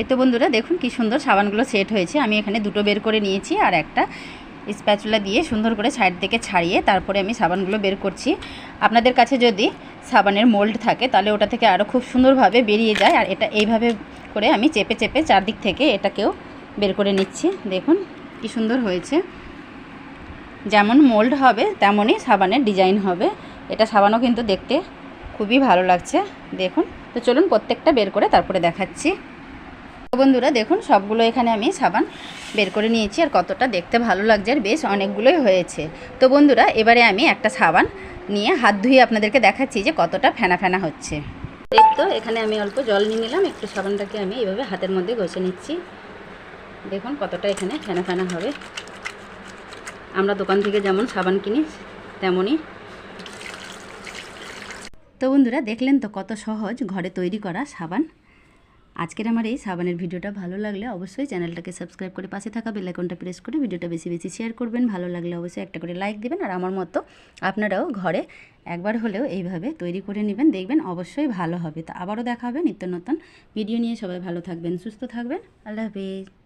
এই তো বন্ধুরা, দেখুন কি সুন্দর সাবানগুলো সেট হয়েছে। আমি এখানে দুটো বের করে নিয়েছি আর একটা স্প্যাচুলা দিয়ে সুন্দর করে সাইড থেকে ছাড়িয়ে তারপরে আমি সাবানগুলো বের করছি। আপনাদের কাছে যদি সাবানের মোল্ড থাকে, তাহলে ওটা থেকে আরও খুব সুন্দরভাবে বেরিয়ে যায়। আর এটা এইভাবে করে আমি চেপে চেপে চারদিক থেকে এটাকেও বের করে নিচ্ছি। দেখুন কি সুন্দর হয়েছে। যেমন মোল্ড হবে, তেমনই সাবানের ডিজাইন হবে। এটা সাবানও কিন্তু দেখতে খুবই ভালো লাগছে। দেখুন, তো চলুন প্রত্যেকটা বের করে তারপরে দেখাচ্ছি। বন্ধুরা, দেখুন, সবগুলো এখানে আমি সাবান বের করে নিয়েছি আর কতটা দেখতে ভালো লাগছে আর বেশ অনেকগুলোই হয়েছে। তো বন্ধুরা, এবারে আমি একটা সাবান নিয়ে হাত ধুয়ে আপনাদেরকে দেখাচ্ছি যে কতটা ফেনা ফেনা হচ্ছে। এই তো, এখানে আমি অল্প জল নিয়ে নিলাম, একটু সাবানটাকে আমি এইভাবে হাতের মধ্যে ঘষে নিচ্ছি। দেখুন কতটা এখানে ফেনা ফেনা হবে। আমরা দোকান থেকে যেমন সাবান কিনি, তেমনই। তো বন্ধুরা, দেখলেন তো কত সহজ ঘরে তৈরি করা সাবান। আজকের আমার এই সাবানের ভিডিওটা ভালো লাগলে অবশ্যই চ্যানেলটাকে সাবস্ক্রাইব করে পাশে থাকা বেলাইকনটা প্রেস করে ভিডিওটা বেশি বেশি শেয়ার করবেন। ভালো লাগলে অবশ্যই একটা করে লাইক দেবেন আর আমার মতো আপনারাও ঘরে একবার হলেও এইভাবে তৈরি করে নেবেন, দেখবেন অবশ্যই ভালো হবে। তো আবারও দেখা হবে নিত্য নতুন ভিডিও নিয়ে। সবাই ভালো থাকবেন, সুস্থ থাকবেন। আল্লাহ হাফিজ।